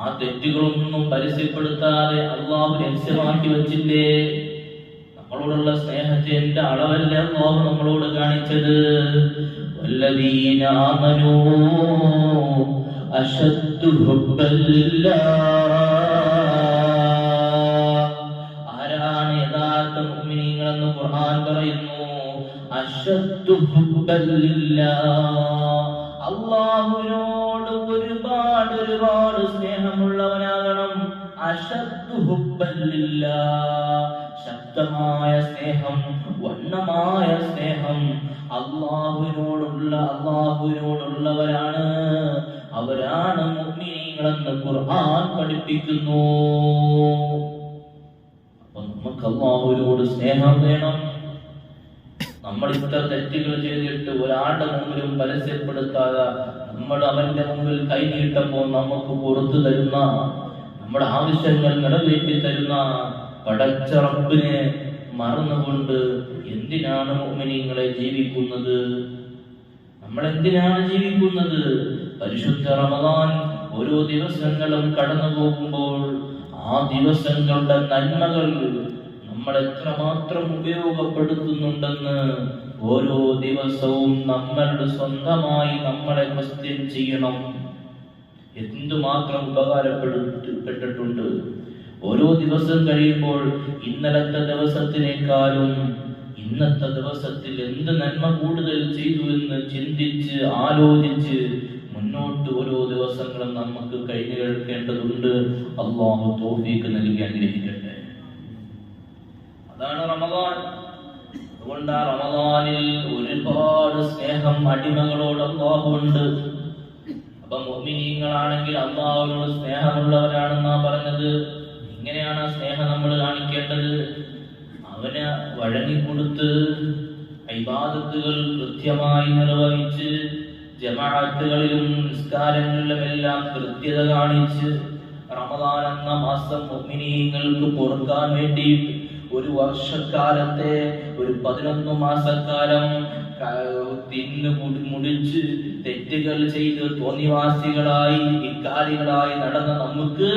ആ തെറ്റുകളൊന്നും പരസ്യപ്പെടുത്താതെ അള്ളാഹു രഹസ്യമാക്കി വച്ചില്ലേ നമ്മളോടുള്ള സ്നേഹത്തിന്റെ അളവല്ല അള്ളാഹു നമ്മളോട് കാണിച്ചത്. ആരാണ് യഥാർത്ഥ മുഅ്മിനീങ്ങളെന്ന് ഖുർആൻ പറയുന്നു അശത്തു ഹുബ്ബൻ ലില്ലാഹ്. അള്ളാഹുവിനോട് ഒരുപാട് ഒരുപാട് സ്നേഹമുള്ളവനാകണം. ശക്തമായ സ്നേഹം വണ്ണമായ സ്നേഹം. അള്ളാഹുവിനോടുള്ള അള്ളാഹുവിനോടുള്ളവരാണ്. അവരാണ് മുഅ്മിനീങ്ങളെന്ന് ഖുർആൻ പഠിപ്പിക്കുന്നു. അപ്പൊ നമുക്ക് അള്ളാഹുവിനോട് സ്നേഹം വേണം. നമ്മൾ ഇത്ര തെറ്റുകൾ ചെയ്തിട്ട് ഒരാളുടെ മുമ്പിലും പരസ്യപ്പെടുത്താതെ നമ്മൾ അവന്റെ മുമ്പിൽ കൈനീട്ടപ്പോൾ നമുക്ക് പുറത്തു തരുന്ന നമ്മുടെ ആവശ്യങ്ങൾ നിറവേറ്റി തരുന്ന പടച്ച റബ്ബിനെ മറന്നുകൊണ്ട് എന്തിനാണ് മോമിനിങ്ങളെ ജീവിക്കുന്നത്? നമ്മൾ എന്തിനാണ് ജീവിക്കുന്നത്? പരിശുദ്ധ റമദാൻ ഓരോ ദിവസങ്ങളും കടന്നു പോകുമ്പോൾ ആ ദിവസങ്ങളുടെ നന്മകൾ നമ്മൾ എത്രമാത്രം ഉപയോഗപ്പെടുത്തുന്നുണ്ടെന്ന് ഓരോ ദിവസവും നമ്മളുടെ സ്വന്തമായി നമ്മളെ ക്വസ്റ്റ്യൻ ചെയ്യണം. എന്തുമാത്രം ഉപകാരപ്പെട്ടിട്ടുണ്ട്. ഓരോ ദിവസം കഴിയുമ്പോൾ ഇന്നലത്തെ ദിവസത്തിനേക്കാളും ഇന്നത്തെ ദിവസത്തിൽ എന്ത് നന്മ കൂടുതൽ ചെയ്തു എന്ന് ചിന്തിച്ച് ആലോചിച്ച് മുന്നോട്ട് ഓരോ ദിവസങ്ങളും നമുക്ക് കഴിഞ്ഞു കേൾക്കേണ്ടതുണ്ട് അള്ളാഹു തോഫീക്ക് നൽകി അനുഗ്രഹിക്കട്ടെ. അതാണ് റമദാൻ. അതുകൊണ്ട് ആ റമദാനിൽ ഒരുപാട് സ്നേഹം അടിമകളോട് അള്ളാഹുണ്ട്. അപ്പൊ മോമിനീങ്ങളാണെങ്കിൽ അള്ളാഹുവിനോട് സ്നേഹമുള്ളവരാണെന്നാ പറഞ്ഞത്. ഇങ്ങനെയാണ് ആ സ്നേഹം നമ്മൾ കാണിക്കേണ്ടത്. അവന് വഴങ്ങിക്കൊടുത്ത് ഇബാദത്തുകൾ കൃത്യമായി നിർവഹിച്ച് ജമാഅത്തുകളിലും നിസ്കാരങ്ങളിലും എല്ലാം കൃത്യത കാണിച്ച് റമദാൻ എന്ന മാസം മുഅ്മിനീങ്ങൾക്ക് പൊറുക്കാൻ വേണ്ടിയിട്ട് ഒരു വർഷക്കാലത്തെ ഒരു പതിനൊന്ന് മാസക്കാലം തിന്നു മുടിച്ച് തെറ്റുകൾ ചെയ്ത് തോന്നിവാസികളായി ഇക്കാലികളായി നടന്ന നമുക്ക്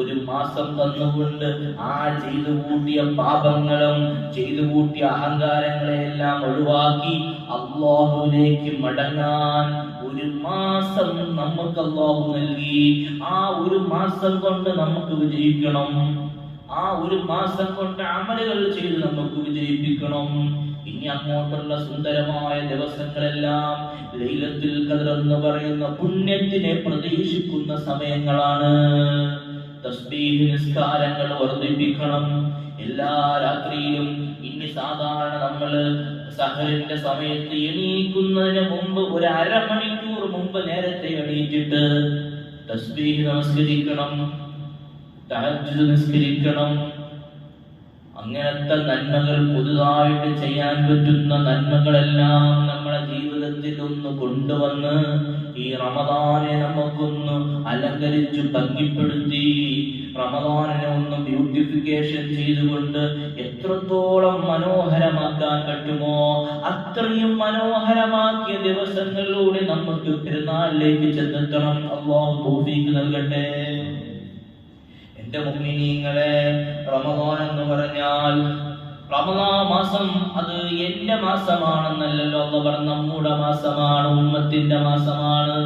ഒരു മാസം തന്നുകൊണ്ട് ആ ചെയ്തു കൂട്ടിയ പാപങ്ങളും ചെയ്തു കൂട്ടിയ അഹങ്കാരങ്ങളെല്ലാം ഒഴിവാക്കി അള്ളാഹുവിലേക്ക് മടങ്ങാൻ ഒരു മാസം നമുക്ക് അള്ളാഹു നൽകി. ആ ഒരു മാസം കൊണ്ട് നമുക്ക് വിജയിക്കണം. ആ ഒരു മാസം കൊണ്ട് അമലുകൾ ചെയ്ത് നമുക്ക് വിജയിപ്പിക്കണം. ഇനി അങ്ങോട്ടുള്ള സുന്ദരമായ ദിവസങ്ങളെല്ലാം ലൈലത്തിൽ ഖദർ എന്ന് പറയുന്ന പുണ്യത്തിനെ പ്രതീക്ഷിക്കുന്ന സമയങ്ങളാണ്. തസ്ബീഹ് നിസ്കാരങ്ങൾ വർദ്ധിപ്പിക്കണം. എല്ലാ രാത്രിയിലും ഇനി സാധാരണ നമ്മൾ സഹറിന്റെ സമയത്ത് എണീക്കുന്നതിന് മുമ്പ് ഒരു അരമണിക്കൂർ മുമ്പ് നേരത്തെ എണീറ്റിട്ട് തസ്ബീഹ് നമസ്കരിക്കണം. തഹജ്ജുദ് നിസ്കരിക്കണം. അങ്ങനത്തെ നന്മകൾ പുതുതായിട്ട് ചെയ്യാൻ പറ്റുന്ന നന്മകളെല്ലാം നമ്മുടെ ജീവിതത്തിൽ ഒന്ന് കൊണ്ടുവന്ന് ഈ റമദാനെ നമുക്കൊന്ന് അലങ്കരിച്ച് ഭംഗിപ്പെടുത്തി റമദാനെ ഒന്ന് ബ്യൂട്ടിഫിക്കേഷൻ ചെയ്തുകൊണ്ട് എത്രത്തോളം മനോഹരമാക്കാൻ പറ്റുമോ അത്രയും മനോഹരമാക്കിയ ദിവസങ്ങളിലൂടെ നമുക്ക് പെരുന്നാളിലേക്ക് ചെന്നെത്തണം. അള്ളാഹു നൽകട്ടെ. എന്റെ മുഗ്നിനീങ്ങളെ റമദാൻ എന്ന് പറഞ്ഞാൽ റമദാ മാസം അത് എന്റെ മാസമാണെന്നല്ലല്ലോ അല്ല പറഞ്ഞ നമ്മുടെ മാസമാണ് ഉമ്മത്തിന്റെ മാസമാണ്.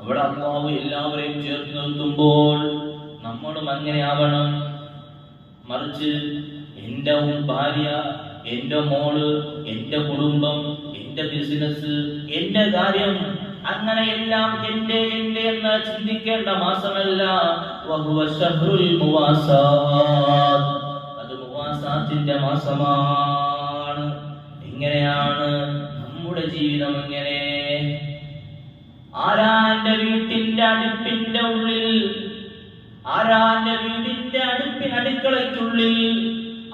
അവിടെ അള്ളാഹു എല്ലാവരെയും ചേർത്ത് നിർത്തുമ്പോൾ നമ്മളും അങ്ങനെ ആവണം. മറിച്ച് എന്റെ ഭാര്യ എന്റെ മോൾ എന്റെ കുടുംബം എന്റെ ബിസിനസ് എന്റെ കാര്യം അങ്ങനെ എല്ലാം എന്റെ എന്റെ എന്ന് ചിന്തിക്കേണ്ട മാസമല്ല. അത് മുവാസാത്തിന്റെ മാസമാണ്. ഇങ്ങനെയാണ് നമ്മുടെ ജീവിതം ഇങ്ങനെ. ആരാന്റെ വീട്ടിന്റെ അടുപ്പിന്റെ ഉള്ളിൽ ആരാന്റെ വീടിന്റെ അടുപ്പിന് അടുക്കളയ്ക്കുള്ളിൽ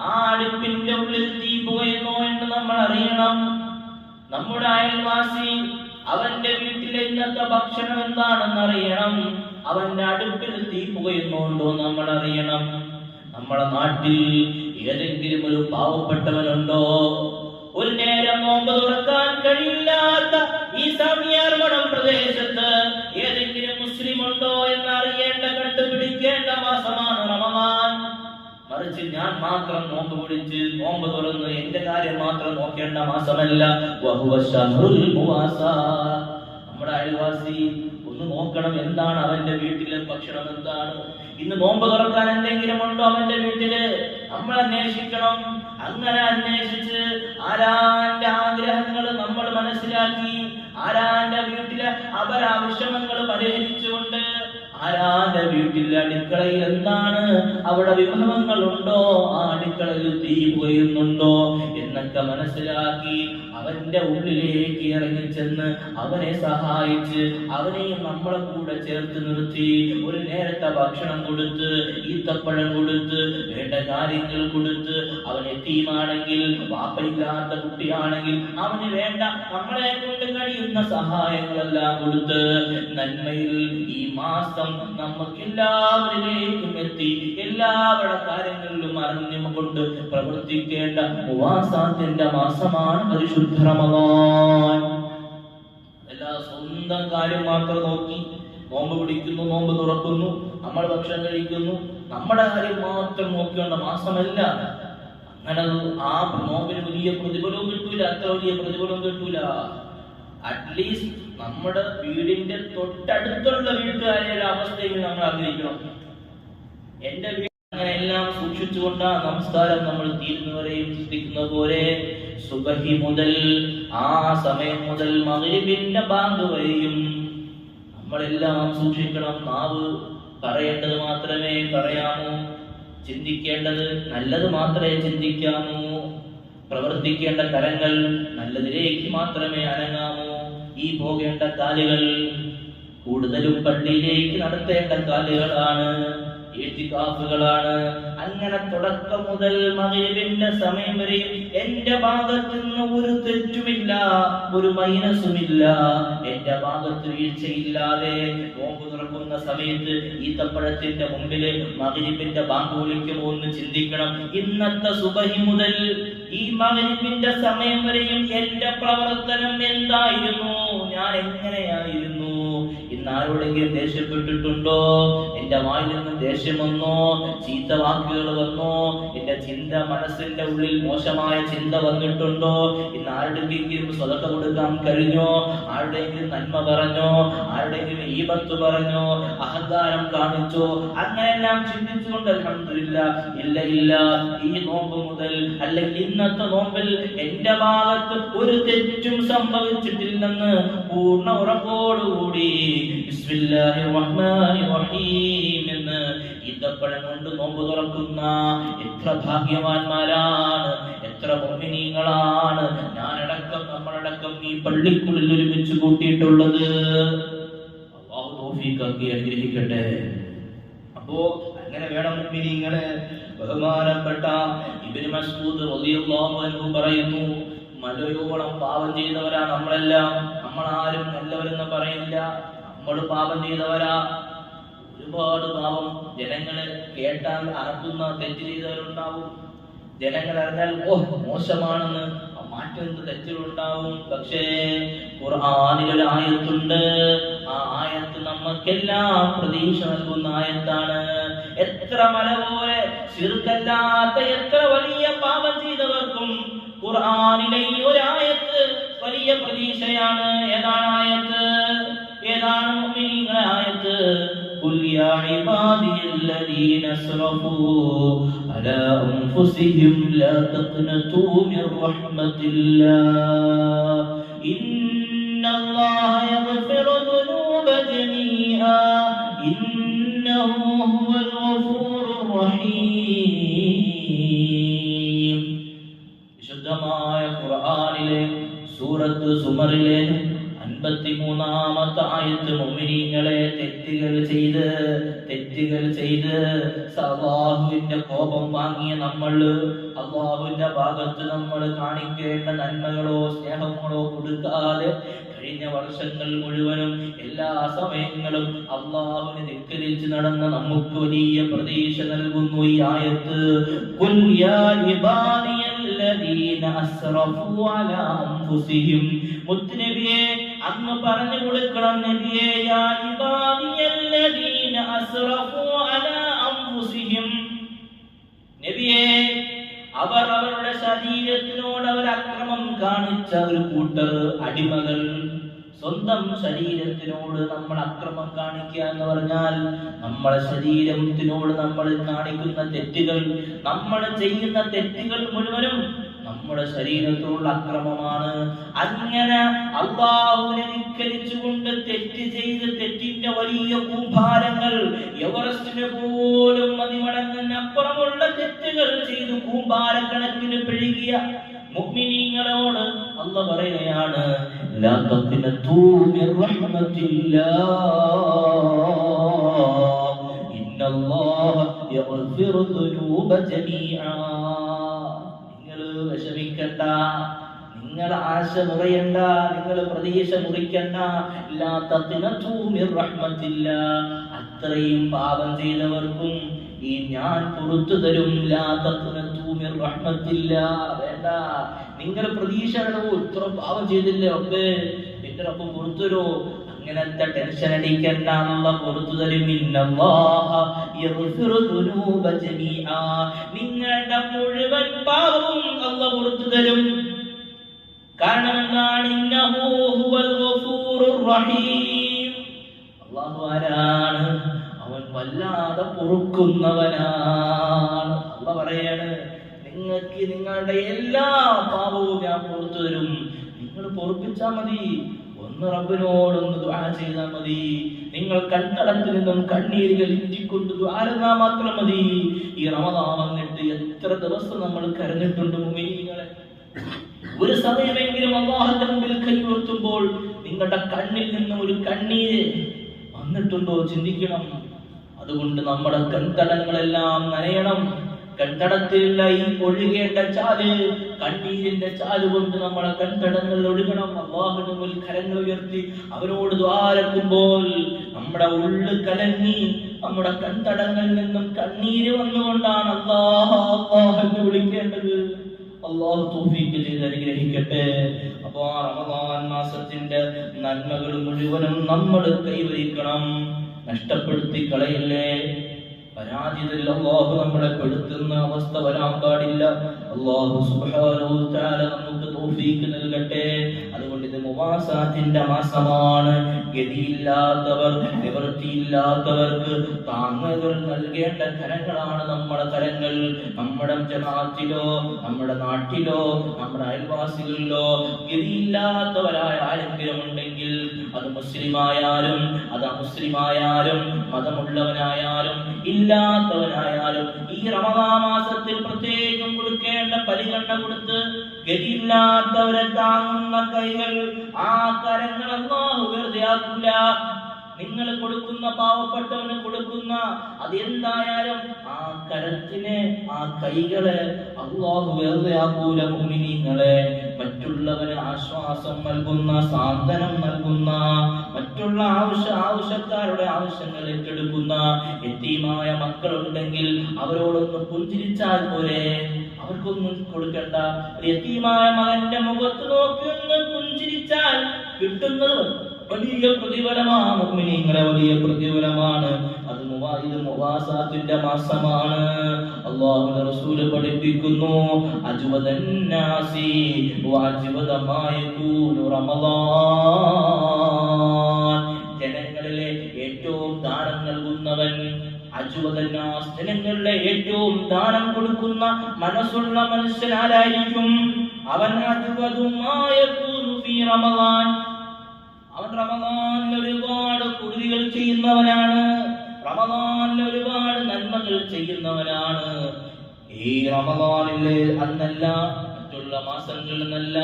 ആ അടുപ്പിന്റെ ഉള്ളിൽ തീ പോയെന്നോ എന്ന് നമ്മൾ അറിയണം. നമ്മുടെ അയൽവാസി അവന്റെ വീട്ടിലെ ഇന്നത്തെ ഭക്ഷണം എന്താണെന്ന് അറിയണം അവന്റെ അടുപ്പിൽ തീ പുകയുന്നുണ്ടോ നമ്മൾ അറിയണം നമ്മുടെ നാട്ടിൽ ഏതെങ്കിലും ഒരു പാവപ്പെട്ടവനുണ്ടോ? ഒരു നേരം നോമ്പ് തുറക്കാൻ കഴിയില്ലാത്ത ഈ സാമിയാർമണം പ്രദേശത്ത് ഏതെങ്കിലും മുസ്ലിം ഉണ്ടോ എന്ന് ഞാൻ മാത്രം നോമ്പ് പിടിച്ച് നോമ്പ് തുറന്ന് എന്റെ കാര്യം മാത്രം നോക്കേണ്ട മാസമല്ല. നമ്മുടെ അയൽവാസി ഒന്ന് നോക്കണം എന്താണ് അവന്റെ വീട്ടിലെ ഭക്ഷണം എന്താണ്. ഇന്ന് നോമ്പ് തുറക്കാൻ എന്തെങ്കിലും ഉണ്ടോ അവന്റെ വീട്ടിൽ? നമ്മൾ അന്വേഷിക്കണം. അങ്ങനെ അന്വേഷിച്ച് ആരാന്റെ ആഗ്രഹങ്ങൾ നമ്മൾ മനസ്സിലാക്കി ആരാന്റെ വീട്ടിലെ അവരാവശ്യങ്ങൾ പരിഹരിച്ചുകൊണ്ട് ആരാന്റെ വീട്ടിലെ അടുക്കളയിൽ എന്താണ്? അവിടെ വിഭവങ്ങൾ ഉണ്ടോ ആ അടുക്കളയിൽ തീ പോയുന്നുണ്ടോ എന്നൊക്കെ മനസ്സിലാക്കി അവന്റെ ഉള്ളിലേക്ക് ഇറങ്ങി ചെന്ന് അവനെ സഹായിച്ച് അവനെയും നമ്മളെ കൂടെ ചേർത്ത് നിർത്തി. ഒരു നേരത്തെ ഭക്ഷണം കൊടുത്ത് ഈത്തപ്പഴം കൊടുത്ത് വേണ്ട കാര്യങ്ങൾ കൊടുത്ത് അവൻ എത്തിയുമാണെങ്കിൽ വാപ്പയില്ലാത്ത കുട്ടിയാണെങ്കിൽ അവന് വേണ്ട നമ്മളെ കൊണ്ട് കഴിയുന്ന സഹായങ്ങളെല്ലാം കൊടുത്ത് നന്മയിൽ ഈ മാസം നമുക്ക് എല്ലാവരിലേക്കും എത്തി എല്ലാവരുടെ കാര്യങ്ങളിലും അറിഞ്ഞുകൊണ്ട് പ്രവർത്തിക്കേണ്ട ഉപവാസത്തിന്റെ മാസമാണ് പരിശുദ്ധ റമദാൻ എല്ലാ സ്വന്തം കാര്യം മാത്രം നോക്കി നോമ്പ് പിടിക്കുന്നു നോമ്പ് തുറക്കുന്നു നമ്മൾ ഭക്ഷണം കഴിക്കുന്നു. നമ്മുടെ കാര്യം മാത്രം നോക്കേണ്ട മാസമല്ല അങ്ങനെ ആ നോമ്പിന് വലിയ പ്രതിഫലവും കിട്ടൂല അത്ര വലിയ പ്രതിഫലവും കിട്ടൂല. അറ്റ്ലീസ്റ്റ് നമ്മുടെ വീടിന്റെ തൊട്ടടുത്തുള്ള വീട്ടുകാരുടെ അവസ്ഥയിൽ നമ്മൾ ആഗ്രഹിക്കണം. എന്റെ വീട് അങ്ങനെ എല്ലാം സൂക്ഷിച്ചുകൊണ്ട് ആ നമസ്കാരം നമ്മൾ തീരുന്നവരെയും സൃഷ്ടിക്കുന്ന പോലെ സുബഹി മുതൽ ആ സമയം മുതൽ മകരിവിന്റെ ബാങ്ക് വരെയും നമ്മളെല്ലാം സൂക്ഷിക്കണം. നാവ് പറയേണ്ടത് മാത്രമേ പറയാമോ. ചിന്തിക്കേണ്ടത് നല്ലത് മാത്രമേ ചിന്തിക്കാമോ. പ്രവർത്തിക്കേണ്ട കരങ്ങൾ നല്ലതിലേക്ക് മാത്രമേ അനങ്ങാമൂ. ഈ പോകേണ്ട കാലുകൾ കൂടുതലും പള്ളിയിലേക്ക് നടത്തേണ്ട കാലുകളാണ്. ഏറ്റിക്കാഫുകളാണ്. അങ്ങനെ തുടക്കം മുതൽ മകരവിന്റെ സമയം വരെ എന്റെ ഭാഗത്ത് നിന്ന് ഒരു തെറ്റുമില്ല ഒരു മൈനസുമില്ല. എന്റെ ഭാഗത്ത് വീഴ്ചയില്ലാതെ നോമ്പ് തുറക്കുന്ന സമയത്ത് ഈത്തപ്പഴത്തിന്റെ മുമ്പിൽ മകരിപ്പിന്റെ ബാങ്ക് വിളിക്കുമോ എന്ന് ചിന്തിക്കണം. ഇന്നത്തെ സുബഹി മുതൽ ഈ മകരിപ്പിന്റെ സമയം വരെയും എന്റെ പ്രവർത്തനം എന്തായിരുന്നു? ഞാൻ എങ്ങനെയായിരുന്നു? ഇന്ന് ആരോടെങ്കിലും ദേഷ്യപ്പെട്ടിട്ടുണ്ടോ? എന്റെ വായിൽ നിന്ന് ദേഷ്യം വന്നോ? ചീത്ത വാക്കുകൾ വന്നോ? എന്റെ ചിന്ത മനസ്സിന്റെ ഉള്ളിൽ മോശമായ ചിന്ത വന്നിട്ടുണ്ടോ? ഇന്ന് ആരുടെയെങ്കിലും സ്വതക്ക കൊടുക്കാൻ കഴിഞ്ഞോ? ആരുടെയെങ്കിലും നന്മ പറഞ്ഞോ? ഈ ഈപത്ത് പറഞ്ഞോ? അഹങ്കാരം കാണിച്ചോ? അങ്ങനെയെല്ലാം ചിന്തിച്ചുകൊണ്ട് അലഹമില്ല ഇല്ല ഇല്ല. ഈ നോമ്പ് മുതൽ അല്ലെങ്കിൽ ഇന്നത്തെ നോമ്പിൽ എന്റെ ഭാഗത്ത് ഒരു തെറ്റും സംഭവിച്ചിട്ടില്ലെന്ന് പൂർണ ഉറപ്പോടുകൂടി എന്ന് ഈന്തപ്പഴം കൊണ്ട് നോമ്പ് തുറക്കുന്ന എത്ര ഭാഗ്യവാന്മാരാണ് എത്ര മോഹിനീങ്ങളാണ് ഞാനടക്കം നമ്മളടക്കം ഈ പള്ളിക്കുള്ളിൽ ഒരുമിച്ച് കൂട്ടിയിട്ടുള്ളത്. തൗഫീഖാക്കി അനുഗ്രഹിക്കട്ടെ. അപ്പോ അങ്ങനെ വേണം മുഅ്മിനീങ്ങളെ ബഹുമാനപ്പെട്ട ഇബ്നു മസ്ഊദ് റളിയല്ലാഹു അൻഹു പറയുന്നു മലയോളം പാപം ചെയ്തവരാ നമ്മളെല്ലാം. നമ്മളാരും നല്ലവരെന്ന് പറയില്ല. നമ്മൾ പാപം ചെയ്തവരാ. ഒരുപാട് പാപം ജനങ്ങളെ കേട്ടാൽ അറക്കുന്ന തെറ്റ് ചെയ്തവരുണ്ടാവും. ജനങ്ങൾ അറിഞ്ഞാൽ ഓ മോശമാണെന്ന് മാറ്റുന്ന തെറ്റുകളുണ്ടാവും പക്ഷേ ഖുർആനിൽ ആയത്തുണ്ട്. ആ ആയത്ത് നമുക്കെല്ലാം പ്രതീക്ഷ നൽകുന്ന ആയത്താണ്. എത്ര മല പോലെ ശിർക്കല്ലാത്ത എത്ര വലിയ പാപം ചെയ്തവർക്കും ഖുർആാനിലെ ഈ ഒരു ആയത്ത് വലിയ പ്രതീക്ഷയാണ്. ഏതാണ് ആയത്ത്? ഏതാണ് മുഅ്മിനീങ്ങളെ ആയത്ത് قل يا عبادي الذين اسرفوا على أنفسهم لا تقنطوا من رحمة الله إن الله يغفر الذنوب جميعا إنه هو الغفور الرحيم വിശുദ്ധമായ ഖുർആനിലെ സൂറത്ത് സുമറിലെ അൻപത്തിമൂന്നാമത്തെ ആയത്ത് മുഅ്മിനീങ്ങളെ തെറ്റുകൾ ചെയ്ത് തെറ്റുകൾ ചെയ്ത് അള്ളാഹുവിന്റെ കോപം വാങ്ങിയ നമ്മൾ അള്ളാഹുവിന്റെ ഭാഗത്ത് നമ്മൾ കാണിക്കേണ്ട നന്മകളോ സ്നേഹങ്ങളോ കൊടുക്കാതെ കഴിഞ്ഞ വർഷങ്ങൾ മുഴുവനും എല്ലാ സമയങ്ങളും അള്ളാഹുവിനെ ധിക്കരിച്ച് നടന്ന നമുക്ക് വലിയ പ്രതീക്ഷ നൽകുന്നു ഈ ആയത്ത്. "ഖുൽ യാ ഇബാദിയല്ലദീന അസ്റഫു അലാ അൻഫുസിഹിം മുത്തുനബിയെ അങ്ങ് പറഞ്ഞു കൊടുക്കണം നബിയെ യാ ഇബാദിയല്ലദീന അസ്റഫു അലാ അൻഫുസിഹിം നബിയെ ശരീരത്തിനോട് അവർ അക്രമം കാണിച്ച ഒരു കൂട്ടർ അടിമകൾ സ്വന്തം ശരീരത്തിനോട് നമ്മൾ അക്രമം കാണിക്കുക എന്ന് പറഞ്ഞാൽ നമ്മളെ ശരീരത്തിനോട് നമ്മൾ കാണിക്കുന്ന തെറ്റുകൾ നമ്മൾ ചെയ്യുന്ന തെറ്റുകൾ മുഴുവനും നമ്മുടെ ശരീരത്തോടുള്ള അക്രമമാണ്. അങ്ങനെ അള്ളാഹുവിനെ ധിക്കരിച്ചുകൊണ്ട് തെറ്റ് ചെയ്ത് തെറ്റിന്റെ വലിയ കൂമ്പാരങ്ങൾ എവറസ്റ്റിന് പോലും മതിമടങ്ങുന്ന അപ്പുറമുള്ള തെറ്റുകൾ ചെയ്ത് കൂമ്പാരക്കണക്കിന് പിഴുകിയ മുഅ്മിനീങ്ങളോട് അല്ല പറയുകയാണ് ഇന്നല്ലാഹ യഗ്ഫിറു നിങ്ങൾ വിഷമിക്കണ്ട. നിങ്ങൾ ആശ മുറയണ്ട നിങ്ങൾ പ്രതീക്ഷ മുറിക്കണ്ട. അത്രയും പാപം ചെയ്തവർക്കും ഈ ഞാൻ പുറത്തു തരും. വേണ്ട. നിങ്ങൾ പ്രതീക്ഷ ഇത്ര പാപം ചെയ്തില്ലേ ഒക്കെ നിന്റെ റബ്ബ് പുറത്തു തരോ അങ്ങനത്തെ ടെൻഷൻ അടിക്കണ്ട. പുറത്തു തരും. ഇന്നല്ലാഹ മുഴുവൻ പാപവും അല്ല പുറത്തു തരും. കാരണം ആരാണ്? അവൻ വല്ലാതെ പൊറുക്കുന്നവനാണ്. അല്ല പറയാണ് നിങ്ങൾക്ക് നിങ്ങളുടെ എല്ലാ പാപവും ഞാൻ പുറത്തു തരും. നിങ്ങൾ പൊറുപ്പിച്ചാ മതി. റബ്ബിനോടൊന്ന് ദുആ ചെയ്താൽ മതി. നിങ്ങൾ കണ്ണടത്തിൽ നിന്നും കണ്ണീരുകൾ ഇറ്റിക്കൊണ്ട് ദ്വാരന്നാ മാത്രം മതി. ഈ റമദാൻ വന്നിട്ട് എത്ര ദിവസം നമ്മൾ കരഞ്ഞിട്ടുണ്ട് മുമിനികളെ ഒരു സമയമെങ്കിലും അള്ളാഹന്റെ മുമ്പിൽ കൈവർത്തുമ്പോൾ നിങ്ങളുടെ കണ്ണിൽ നിന്നും ഒരു കണ്ണീര് വന്നിട്ടുണ്ടോ ചിന്തിക്കണം. അതുകൊണ്ട് നമ്മുടെ കൺതടങ്ങളെല്ലാം നനയണം. കൺതടത്തിലുള്ള ഈ ഒഴുകേണ്ട ചാൽ കണ്ണീരിന്റെ ചാൽ കൊണ്ട് നമ്മളെ കൺതടങ്ങൾ ഒഴുകണം. അള്ളാഹുവിന്റെ മുൻ കരങ്ങൾ ഉയർത്തി അവനോട് ദ്വാരക്കുമ്പോൾ നമ്മുടെ ഉള്ളു കലങ്ങി നമ്മുടെ കൺതടങ്ങളിൽ നിന്നും കണ്ണീര് വന്നുകൊണ്ടാണ് അള്ളാഹ അള്ളാഹ് വിളിക്കേണ്ടത്. അള്ളാഹു തൗഫീഖ് ചെയ്ത് അനുഗ്രഹിക്കട്ടെ. അപ്പൊ ആ റമദാൻ മാസത്തിന്റെ നന്മകൾ മുഴുവനും നമ്മൾ കൈവരിക്കണം. നഷ്ടപ്പെടുത്തി കളയില്ലേ? പരാജിതരിൽ അള്ളാഹു നമ്മളെ പെടുത്തുന്ന അവസ്ഥ വരാൻ പാടില്ല. അള്ളാഹു തആല നമുക്ക് തൗഫീഖ് നൽകട്ടെ. അതുകൊണ്ട് ഇത് മുവാസാത്തിന്റെ മാസമാണ്. ഗതിയില്ലാത്തവർ നിവൃത്തിയില്ലാത്തവർക്ക് താങ്ങുകൾ നൽകേണ്ട കരങ്ങളാണ് നമ്മുടെ കരങ്ങൾ. നമ്മുടെ ജമാഅത്തിലോ നമ്മുടെ നാട്ടിലോ നമ്മുടെ അയൽവാസികളിലോ ഗതിയില്ലാത്തവരായ ആരെങ്കിലും ഉണ്ടെങ്കിൽ അത് മുസ്ലിമായാലും അത് അമുസ്ലിമായാലും മതമുള്ളവനായാലും ഇല്ലാത്തവനായാലും ഈ റമദാ മാസത്തിൽ പ്രത്യേകം കൊടുക്കേണ്ട പരിഗണന കൊടുത്ത് ഗതിയില്ലാത്തവരെ താങ്ങുന്ന കൈകൾ ആ കരങ്ങൾ അള്ളാഹു നിങ്ങൾ കൊടുക്കുന്ന പാവപ്പെട്ടവന് കൊടുക്കുന്ന അതെന്തായാലും ആ കരത്തിനെ ആ കൈകളെ അള്ളാഹു വെറുതെ ആക്കൂല മുമിനിങ്ങളെ. ആശ്വാസം നൽകുന്ന സാന്ത്വനം നൽകുന്ന മറ്റുള്ള ആവശ്യ ആവശ്യക്കാരുടെ ആവശ്യങ്ങൾ ഏറ്റെടുക്കുന്ന എത്തിയുമായ മക്കളുണ്ടെങ്കിൽ അവരോടൊന്ന് പുഞ്ചിരിച്ചാൽ പോലെ അവർക്കൊന്നും കൊടുക്കണ്ട. യതീമായ മകന്റെ മുഖത്ത് നോക്കി ഒന്ന് പുഞ്ചിരിച്ചാൽ കിട്ടുന്നത് വലിയ പ്രതിഫലമാണ്. വലിയ പ്രതിഫലമാണ്. അത് ഇത് മുവാസാത്തിന്റെ മാസമാണ്. അല്ലാഹുവിന്റെ റസൂൽ പഠിപ്പിക്കുന്നു മാ യകൂനു ജനങ്ങളിലെ ഏറ്റവും ദാനം നൽകുന്നവൻ അജുവദന്നാസ് ജനങ്ങളുടെ ഏറ്റവും ദാനം കൊടുക്കുന്ന മനസ്സുള്ള മനുഷ്യൻ ആരായിരിക്കും? അവൻ അജുവതുമായ റമദാൻ. അവൻ റമദാനിൽ ഒരുപാട് കുരുതികൾ ചെയ്യുന്നവനാണ്. റമദാനിൽ ഒരുപാട് നന്മകൾ ചെയ്യുന്നവനാണ് ഈ റമദാനിലെ അന്നല്ല മറ്റുള്ള മാസങ്ങളിൽ നിന്നല്ല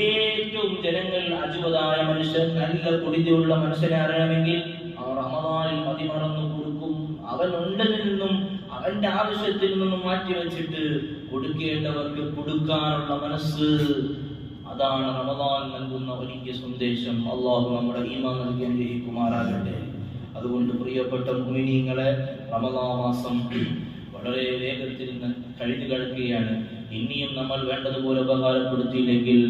ഏറ്റവും ജനങ്ങൾ അജുവതായ മനുഷ്യൻ നല്ല കുടിതിയുള്ള മനുഷ്യനെ അറിയണമെങ്കിൽ അവർ റമദാനിൽ മതിമറന്നു കൊടുക്കും. അവൻ ഉണ്ടതിൽ നിന്നും അവന്റെ ആവശ്യത്തിൽ നിന്നും മാറ്റി വെച്ചിട്ട് കൊടുക്കേണ്ടവർക്ക് കൊടുക്കാനുള്ള മനസ്സ്. അതാണ് റമദാൻ നൽകുന്ന വലിയ സന്ദേശം. അള്ളാഹു നമ്മുടെ ഈമാൻ നൽകി അനുഗ്രഹിക്കുമാറാകട്ടെ. അതുകൊണ്ട് പ്രിയപ്പെട്ട മുമിനീങ്ങളെ റമദാ മാസം വളരെ വേഗത്തിൽ കഴിഞ്ഞു കിടക്കുകയാണ്. ഇനിയും നമ്മൾ വേണ്ടതുപോലെ ഉപകാരപ്പെടുത്തിയില്ലെങ്കിൽ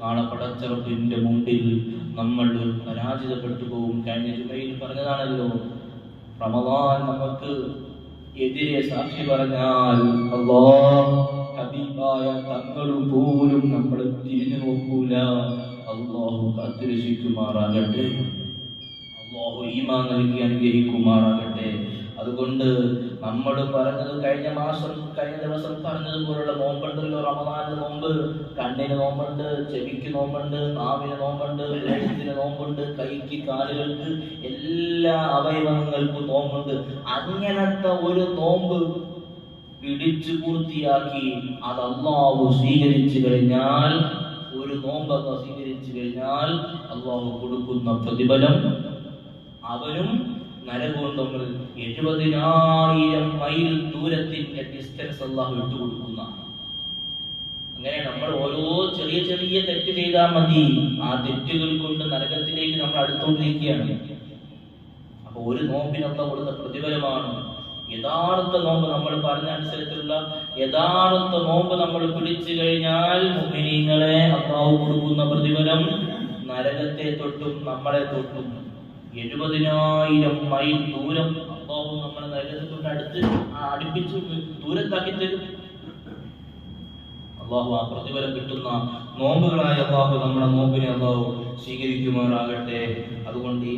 നാളെ പടച്ചറപ്പിന്റെ മുമ്പിൽ നമ്മൾ പരാജിതപ്പെട്ടു പോകും കഴിഞ്ഞ ജുമയിൽ പറഞ്ഞതാണല്ലോ റമദാൻ നമുക്ക് എതിരെ സാക്ഷി പറഞ്ഞാൽ ഹബീബായ തങ്ങൾ പോലും നമ്മൾ തിരിഞ്ഞു നോക്കൂല. അള്ളാഹു കാത്തുരക്ഷിക്കുമാറാകട്ടെ. ഈമാൻ നൽകി അനുഗ്രഹിക്കുമാറാകട്ടെ. അതുകൊണ്ട് നമ്മൾ പറഞ്ഞത് കഴിഞ്ഞ മാസം കഴിഞ്ഞ ദിവസം പറഞ്ഞതുപോലുള്ള നോമ്പുണ്ടല്ലോ. റമദാനിന് നോമ്പ് കണ്ണിന് നോമ്പുണ്ട് ചെവിക്ക് നോമ്പുണ്ട് നാവിന് നോമ്പുണ്ട് കഴുത്തിന് നോമ്പുണ്ട് കൈക്ക് കാലുകൾക്ക് എല്ലാ അവയവങ്ങൾക്കും നോമ്പുണ്ട്. അങ്ങനത്തെ ഒരു നോമ്പ് പിടിച്ചു പൂർത്തിയാക്കി അത് അള്ളാഹു സ്വീകരിച്ചു കഴിഞ്ഞാൽ ഒരു നോമ്പ് സ്വീകരിച്ചു കഴിഞ്ഞാൽ അള്ളാഹു കൊടുക്കുന്ന പ്രതിഫലം അവനും നരകവും എഴുപതിനായിരം മൈൽ ദൂരത്തിന്റെ ഡിസ്റ്റൻസ് അള്ളാഹു ഇട്ടുകൊടുക്കുന്ന അങ്ങനെ നമ്മൾ ഓരോ ചെറിയ ചെറിയ തെറ്റ് ചെയ്താൽ മതി. ആ തെറ്റുകൾ കൊണ്ട് നരകത്തിലേക്ക് നമ്മൾ അടുത്തുകൊണ്ടിരിക്കുകയാണ്. അപ്പൊ ഒരു നോമ്പിനൊക്കെ കൊടുത്ത പ്രതിഫലമാണ്. യഥാർത്ഥ നോമ്പ് നമ്മൾ പറഞ്ഞ അനുസരിച്ചുള്ള യഥാർത്ഥ നോമ്പ് നമ്മൾ പിടിച്ചു കഴിഞ്ഞാൽ മുഅ്മിനീങ്ങളെ അള്ളാഹു കൊടുക്കുന്ന പ്രതിഫലം നരകത്തെ തൊട്ടും നമ്മളെ തൊട്ടും. എഴുപതിനായിരം മൈൽ ദൂരം അള്ളാഹു നമ്മളെ നരകത്തെ കൊണ്ട് അടുത്ത് അടുപ്പിച്ച് ദൂരത്താക്കി തരും. അള്ളാഹു ആ പ്രതിഫലം കിട്ടുന്ന നോമ്പുകളായ അള്ളാഹു നമ്മുടെ നോമ്പിനെ അള്ളാഹു സ്വീകരിക്കുമാറാകട്ടെ. അതുകൊണ്ട് ഈ